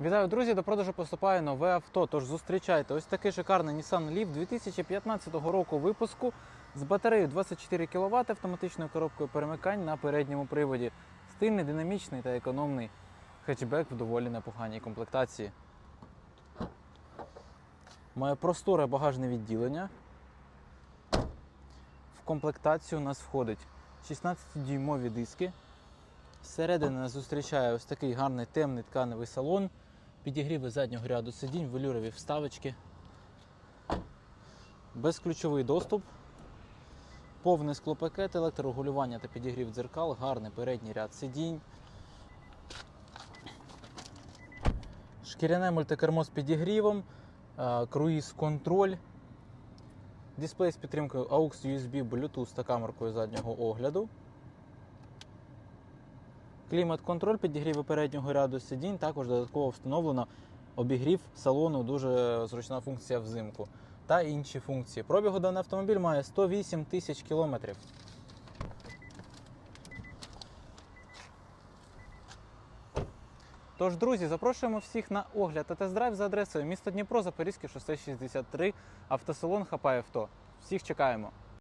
Вітаю, друзі! До продажу поступає нове авто. Тож зустрічайте ось такий шикарний Nissan Leaf 2015 року випуску з батареєю 24 кВт автоматичною коробкою перемикань на передньому приводі. Стильний, динамічний та економний хетчбек в доволі непоганій комплектації. Має просторе багажне відділення. В комплектацію у нас входить 16-дюймові диски. Зсередини нас зустрічає ось такий гарний темний тканевий салон, підігріви заднього ряду сидінь, велюрові вставочки, безключовий доступ, повний склопакет, електрорегулювання та підігрів дзеркал, гарний передній ряд сидінь, шкіряне мультикермо з підігрівом, е, круїз-контроль, дисплей з підтримкою AUX USB, Bluetooth та камеркою заднього огляду. Клімат-контроль, підігріви переднього ряду сидінь, також додатково встановлено обігрів салону, дуже зручна функція взимку. Та інші функції. Пробігу даний автомобіль має 108 тисяч кілометрів. Тож, друзі, запрошуємо всіх на огляд та тест-драйв за адресою місто Дніпро, Запорізьке шосе 63, автосалон Хапай авто. Всіх чекаємо.